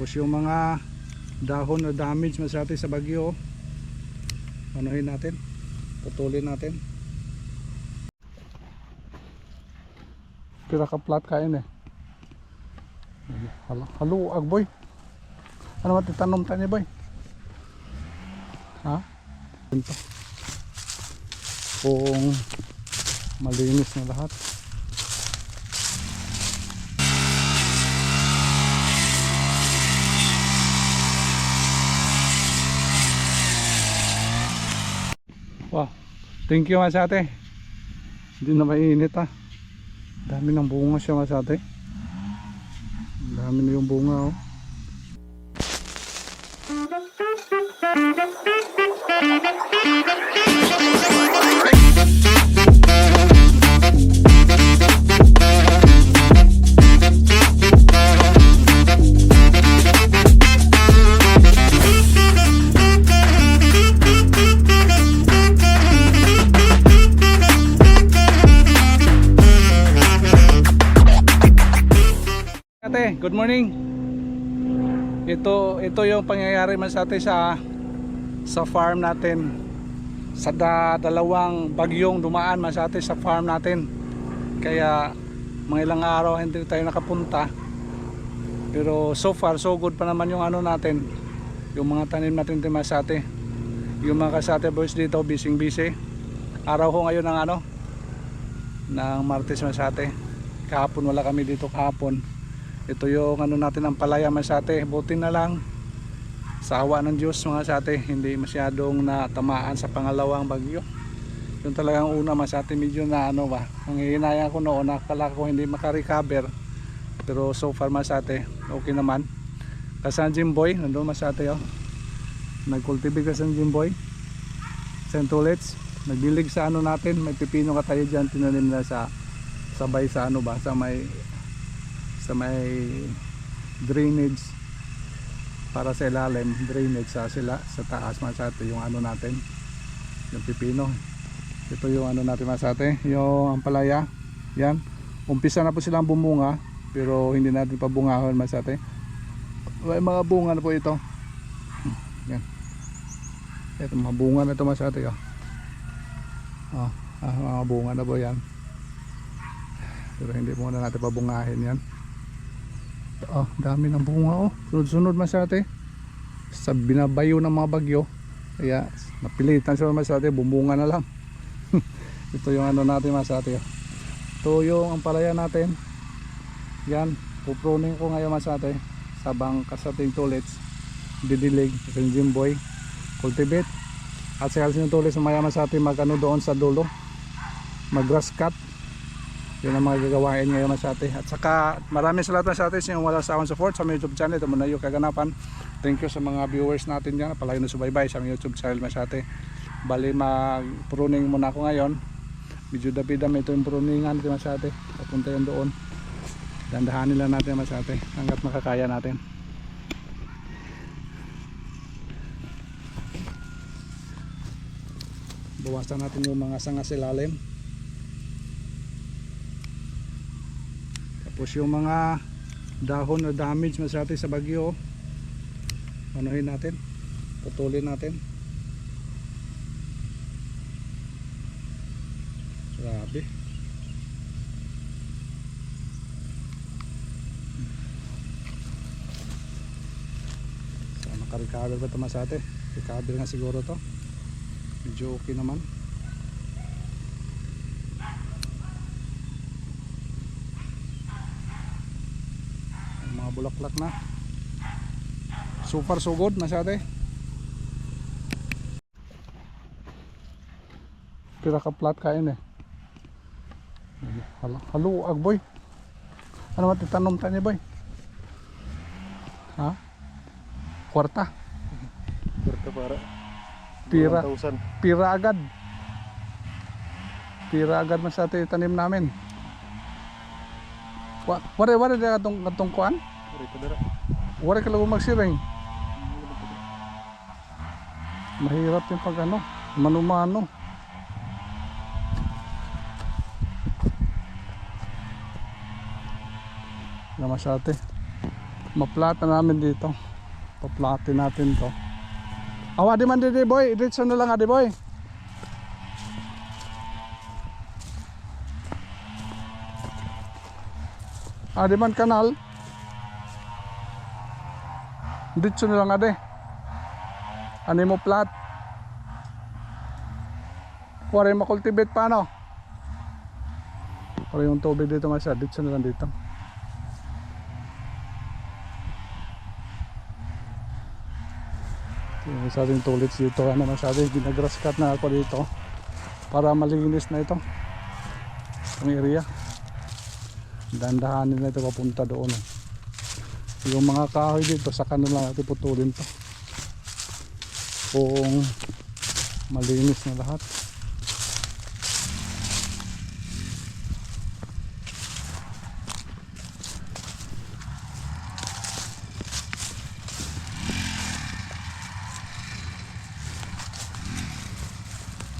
Tapos yung mga dahon na damage masyado sa bagyo, anuhin natin, putulin natin. Pira ka plat kain eh. Halo, haluag boy. Ano man titanom tayo boy? Ha? Ito. Kung malinis na lahat. Wow. Thank you masate. Hindi na mainit ha. Dami ng bunga siya masate. Ang Dami na yung bunga oh. Ate, good morning. Ito ito yung pangyayari man sa atin sa sa farm natin. Sa da, dalawang bagyong dumaan man sa atin sa farm natin. Kaya mga ilang araw hindi tayo nakapunta. Pero so far so good pa naman yung ano natin. Yung mga tanim natin din sa atin. Yung mga kasate boys dito busy busy. Araw ko ngayon ng ano ng Martes Masate. Kahapon wala kami dito kahapon ito yung ano natin ang palaya masate buti na lang. Sa awa ng Diyos mga sate hindi masyadong natamaan sa pangalawang bagyo. Yung talagang una masate medyo na ano ba ang hihinayang ko noon. Nakala ko hindi makarecover. Pero so far masate okay naman. Kasan Jimboy nandun masate oh. Nagkultivate kasan Jimboy Sentulets nagbilig sa ano natin may pipino ka tayo dyan tinanim na sa sabay sa ano ba sa may sa may drainage para sa ilalim drainage sa sila sa taas masate yung ano natin yung pipino. Ito yung ano natin masate yung ampalaya yan. Umpisa na po silang bumunga pero hindi natin pa bungahon masate may mga bunga na po ito. Yan. Ito mga bunga na ito masate oh. Oh, ah, mga bunga na po yan. Pero hindi muna natin pabungahin yan Oh, dami ng bunga oh. Sunod-sunod masyate. Sa binabayo ng mga bagyo. Kaya napilitan sila masyate, bumunga na lang. Ito yung ano natin masyate. Oh. Ito yung ang palaya natin. Yan, pupruning ko ngayon masyate. Sabang kasating tulits. Didilig, yung Jimboy. Cultivate. At sa halsin ng tulits, maya masyate magano doon sa dulo. Mag grass cut yun ang mga gagawain ngayon sa atin. At saka maraming salamat sa atin sa inyong wala sa akong support sa youtube channel. Ito muna yung kaganapan. Thank you sa mga viewers natin dyan. Palayo na subaybay sa youtube channel mas ate bali mag pruning muna ako ngayon. Medyo dapidam ito yung pruningan natin mas ate papunta yun doon. Dandahanin lang natin mas ate hanggat makakaya natin. Bawasan natin yung mga sanga silalim Tapos yung mga dahon na damage masyado sa bagyo, anuhin natin, putulin natin. Grabe. So, nakarecover ko ito masate. Recover nga siguro to. Medyo okay naman. Bulaklak na. So far so good masyate pira ka plat kain eh. Halo, haluag boy ano man titanom tayo boy? Ha? Kwarta? Kurta para pira. 1,000. pira agad. Pira agad sa atin tanim namin. Wa- wari wari na katong katong kuan Kurta dara. wari ka lang magsiring mahirap yung pag ano manumano Ma-flat na namin dito. Pa-flatin natin to. Awa di man di boy, diretso na lang adi boy. Adi man kanal. Diretso na lang adi. Ano mo flat? Kuwari makultivate pa no? Para yung tubig dito masya, dito na lang dito. Yung sa ating tulits dito, ano masyado, ginagrass cut na ako dito para malinis na ito. Ang area. Dandahanin na ito papunta doon. eh. Yung mga kahoy dito, sa kanila natin putulin to. Kung malinis na lahat.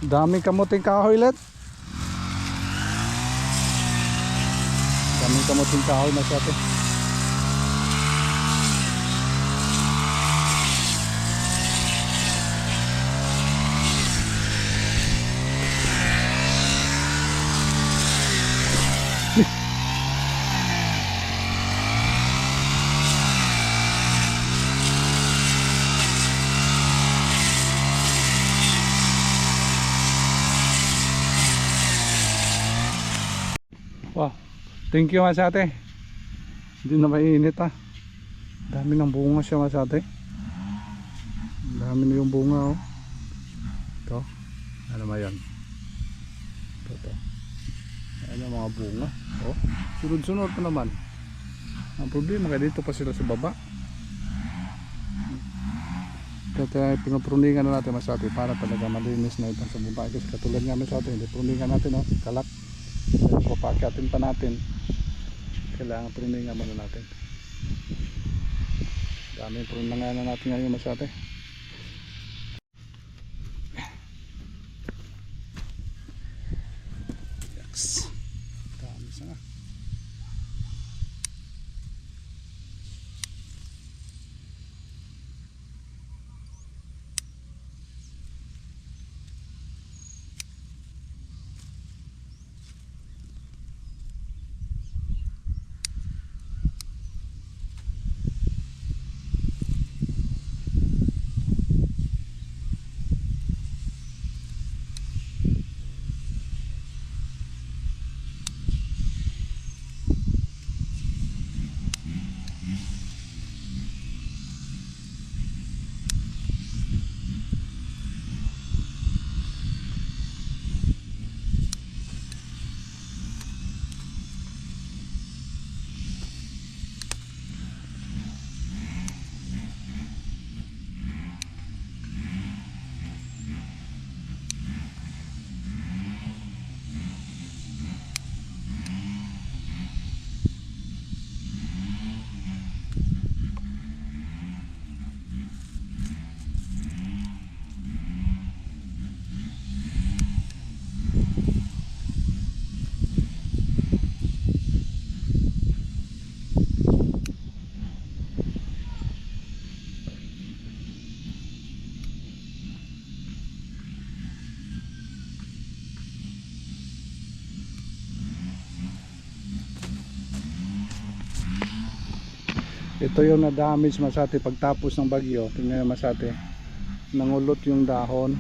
Daming kamuting kahoy let. Daming kamuting kahoy na siya Wow. Thank you masate. Hindi na mainit ah. Dami ng bunga siya masate. Dami na yung bunga oh. Ito. Ano ba yan? Ito, ito. Ayan mga bunga. Oh. Sunod-sunod pa naman. Ang problema kaya dito pa sila sa baba. Kaya pinapruningan na natin masate para talaga malinis na ito sa baba. Kasi katulad nga masate, hindi pruningan natin oh. Kalak. Dahil papakyatin pa natin kailangan pruningan muna natin. Dami pruningan na natin ngayon masyate Yaks. dami sana ito yung na-damage masate pagtapos ng bagyo tingnan nyo masate nangulot yung dahon.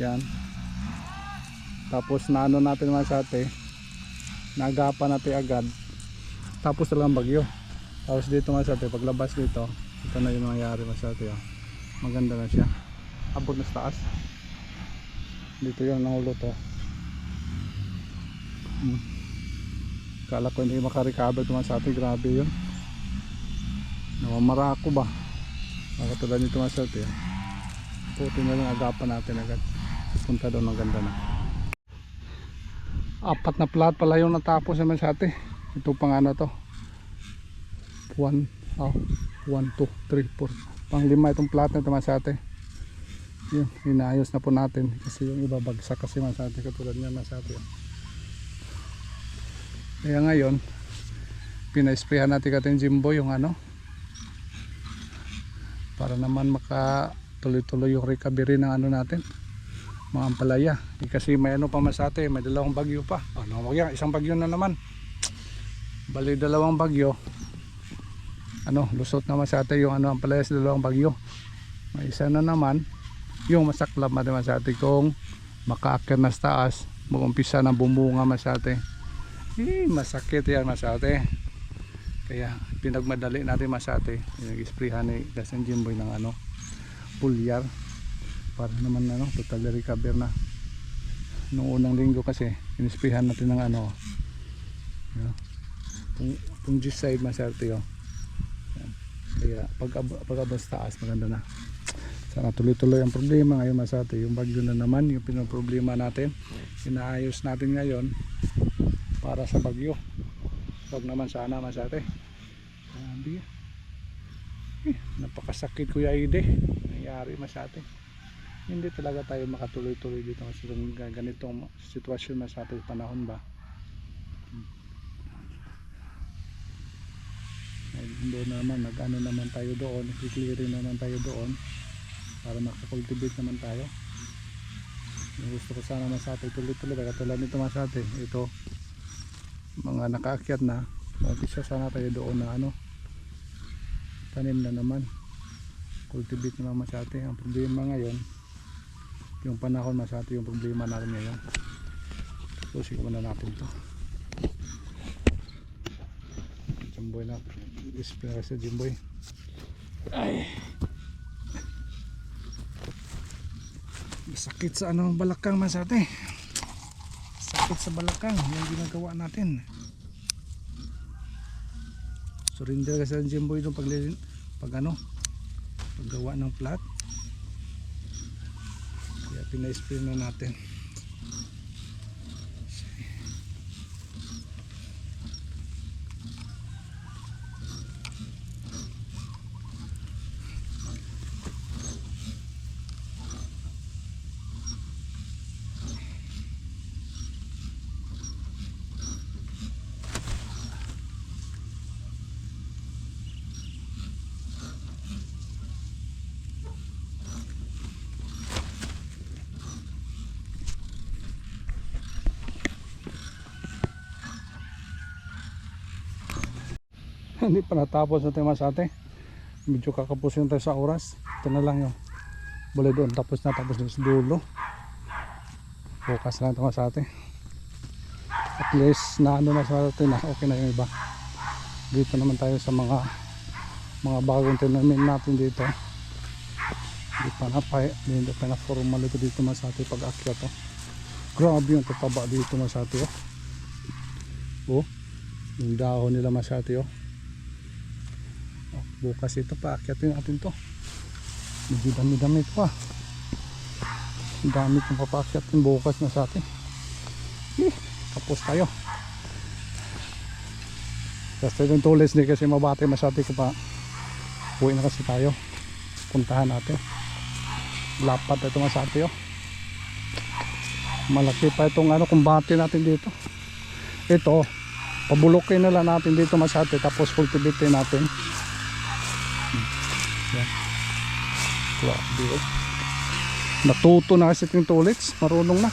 Yan. Tapos naano natin masate nagapan natin agad. Tapos na lang bagyo. Tapos dito masate paglabas dito ito na yung nangyari masate oh. maganda na siya. Abot na sa taas. Dito yung nangulot oh. hmm. kala ko hindi makarecover ito masate grabe yun Namamara ako ba? Nakatulad nito mga short eh. Puti na lang agapan natin agad. Punta doon ang ganda na. Apat na plat pala yung natapos naman sa ate. Ito pang ano to. 1, oh, 1, 2, 3, 4. Pang lima itong plat na ito mga sa ate. Yun, inaayos na po natin. Kasi yung iba bagsak kasi mga sa ate. Katulad niya mga sa ate. Kaya ngayon, pina-sprayan natin kating Jimbo yung ano para naman maka tuloy-tuloy yung recovery ng ano natin mga ampalaya. Eh, kasi may ano pa masate may dalawang bagyo pa. Ano yan isang bagyo na naman. Bali dalawang bagyo. Ano lusot naman sa atin yung ano ampalaya sa dalawang bagyo. May isa na naman yung masaklap na naman sa atin kung makaakit na sa taas mag-umpisa na bumunga masate eh masakit yan masate kaya pinagmadali natin masate nag-sprayhan ni Dasan Jimboy ng ano pulyar. Para naman ano total recover na. Nung unang linggo kasi inisprihan natin ng ano yun, pung, fungicide masarte yun Yan. kaya pag, pag abas taas maganda na. Sana tuloy-tuloy ang problema ngayon masarte yung bagyo na naman yung pinoproblema natin inaayos natin ngayon para sa bagyo wag naman sana masate sabi eh, napakasakit kuya Ide. Nangyari masate hindi talaga tayo makatuloy-tuloy dito kasi ganitong sitwasyon sa ating panahon ba? Doon naman. Nag ano naman tayo doon. I-clearing naman tayo doon. Para makakultivate naman tayo. Gusto ko sana masate tuloy-tuloy. Katulad nito masate ito mga nakaakyat na mag-isa sana tayo doon na ano tanim na naman. Cultivate naman masate ang problema ngayon yung panahon masate yung problema natin ngayon. Susi ko muna natin to. Jimboy na display sa Jimboy ay. Sakit sa ano balakang masate sakit sa balakang yung ginagawa natin. Surrender kasi ang Jimboy nung pag, pag ano paggawa ng flat kaya pina-spray na natin hindi pa natapos natin mas ate medyo kakapusin tayo sa oras. Ito na lang yung bali doon. Tapos na tapos na sa dulo. Bukas lang ito mas ate at least na ano na sa atin na okay na yung iba. Dito naman tayo sa mga mga bagong tinamin natin dito. Hindi pa na pa hindi pa na formal ito dito mas ate pag akyat oh. grabe yung tataba dito mas ate oh. oh yung dahon nila mas ate oh Oh, bukas ito pa akyatin natin to. Medyo dami dami pa. Ang dami itong papakyatin bukas na sa atin. Eh, tapos tayo. Kasi yung tulis ni kasi mabati masyati ko pa. Uwi na kasi tayo. Puntahan natin. Lapat ito masati oh. Malaki pa itong ano kumbate natin dito. Ito pabulokin na lang natin dito masati tapos cultivate natin Grabe oh. Natuto na kasi yung tulips. Marunong na.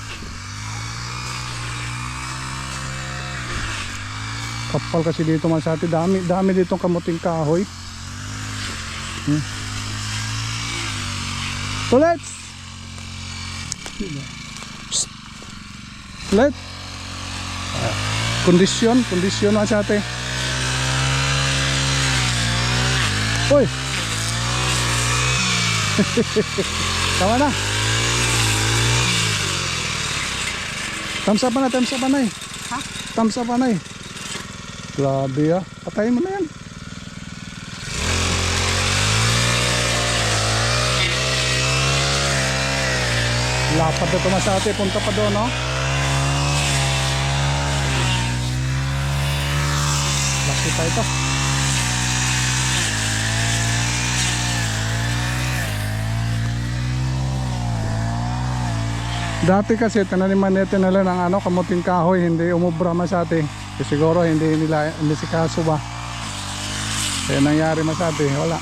Kapal kasi dito man sa atin. Dami, dami dito kamuting kahoy. Hmm. Tulips! Psst. Tulit! Kondisyon, kondisyon na sa atin. Uy! Tama na. Thumbs up pa na, thumbs up pa na eh. Ha? Thumbs up pa na eh. Grabe ah. Patayin mo na yan. Lapad na tumasate. Punta pa doon, no? Laki pa ito. Dati kasi tinaniman natin nila ng ano, kamuting kahoy, hindi umubra masati. Kasi siguro hindi nila hindi si kaso ba. Kaya nangyari masati, wala.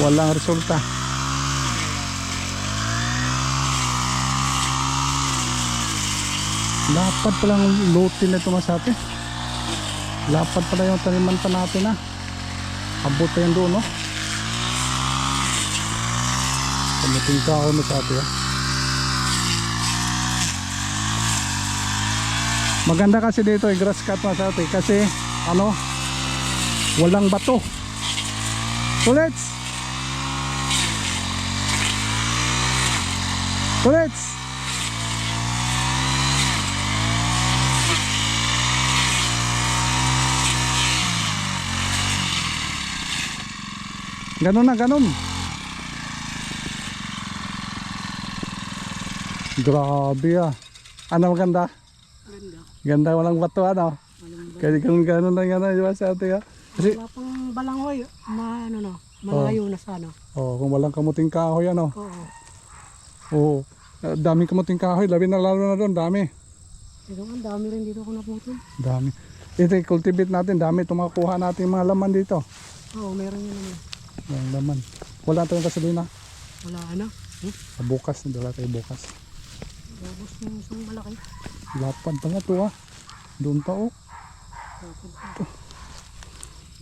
Walang resulta. Lapad pa lang lutin na ito masate. Lapad pala yung taniman pa natin ha. Abot pa yan doon no. Kamating ka ako masate ha. Maganda kasi dito yung grass cut masate kasi ano walang bato. So let's So let's Ganun na, ganun. Grabe ah. Ano maganda? Ganda. Walang bato ano. Ganun na gano'n di ba sa ate ha? Kasi Wala pang balanghoy. Ma, ano no, malayo na sana. oh, kung walang kamuting kahoy ano. Oo. Oo. Oh, daming kamuting kahoy, labi na lalo na doon, dami. Dito ang dami rin dito ko naputol. Dami. Ito, cultivate natin, dami tumakuha natin yung mga laman dito. Oo, meron yun naman. Yung laman. Wala tayong gasolina. Wala na. Hmm? Sa bukas, dala tayo bukas. Ubus yung isang malaki. Lapad pa nga to ha. Doon pa oh.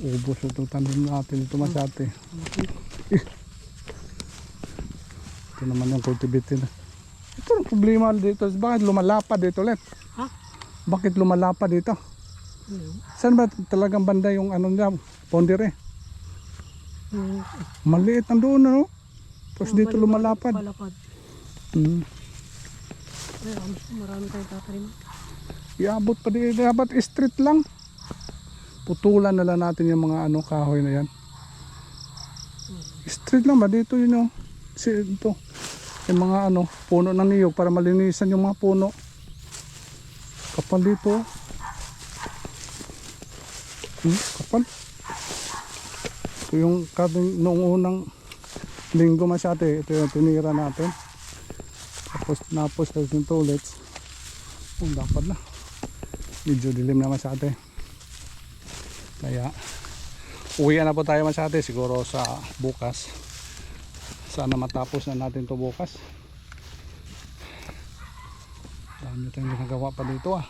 Ubos itong tanim natin ito masyate. Ito naman yung cultivate na. Ito ang problema dito. Bakit lumalapad dito ulit? Ha? Bakit lumalapad dito? Saan ba talagang banda yung ano niya? Pondere. Maliit ang doon ano? Tapos dito lumalapad. Hmm. Marami, marami tayong tatanim. Iabot pa din. Dapat street lang. Putulan na lang natin yung mga ano kahoy na yan. Street lang ba? Dito yun yung si, ito. Yung mga ano, puno ng niyog para malinisan yung mga puno. Kapal dito. Hmm, kapal. Ito yung noong unang linggo masyate. Ito yung tinira natin. Tapos napos tapos yung tullets. Oh, dapat na. Medyo dilim naman sa ate. Kaya uwi na po tayo man sa ate siguro sa bukas. Sana matapos na natin to bukas. Dami tayong ginagawa pa dito ah.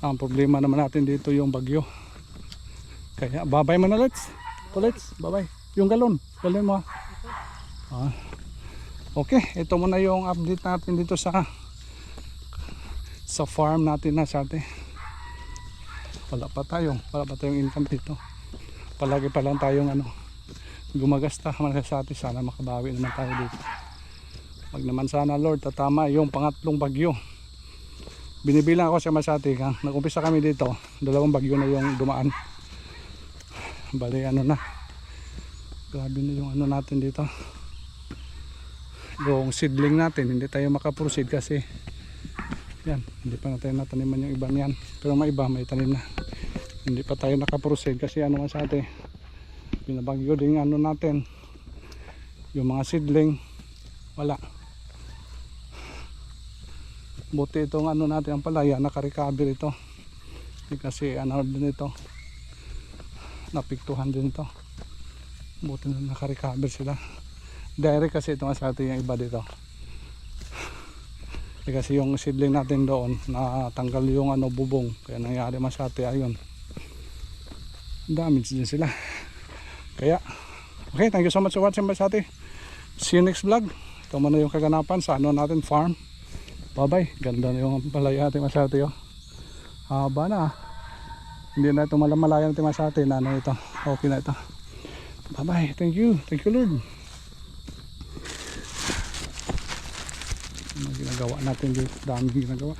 Ang problema naman natin dito yung bagyo. Kaya babay mo na let's. To let's. Babay. Yung galon. Galon mo ah. Okay, ito muna yung update natin dito sa sa farm natin na sa ate. Wala pa tayo, wala pa tayong income dito. Palagi pa lang tayong ano, gumagasta man sa ate. Sana makabawi naman tayo dito. Pag naman sana Lord, tatama yung pangatlong bagyo. Binibilang ako sa Masati, ha? nag-umpisa kami dito, dalawang bagyo na yung dumaan. Bali ano na, grabe na yung ano natin dito. Yung seedling natin, hindi tayo makaproceed kasi yan, hindi pa natin nataniman yung iba niyan. Pero may iba, may tanim na. Hindi pa tayo nakaproceed kasi ano man sa atin. Binabagyo din ano natin. Yung mga seedling, wala. Buti itong ano natin ang palaya, nakarecover ito. Kasi ano din ito, napiktuhan din ito. Buti na nakarecover sila. Direct kasi ito nga sa atin yung iba dito. Eh, kasi yung seedling natin doon natanggal yung ano bubong. Kaya nangyari masyate ayun. Damage din sila. Kaya okay thank you so much for watching Masate see you next vlog. Ito muna yung kaganapan sa ano natin farm. Bye bye ganda na yung palaya natin Masate oh. haba na. Hindi na ito malamalaya natin Masate na ano ito? Okay na ito. Bye bye thank you. Thank you Lord ano ginagawa natin dito daming ginagawa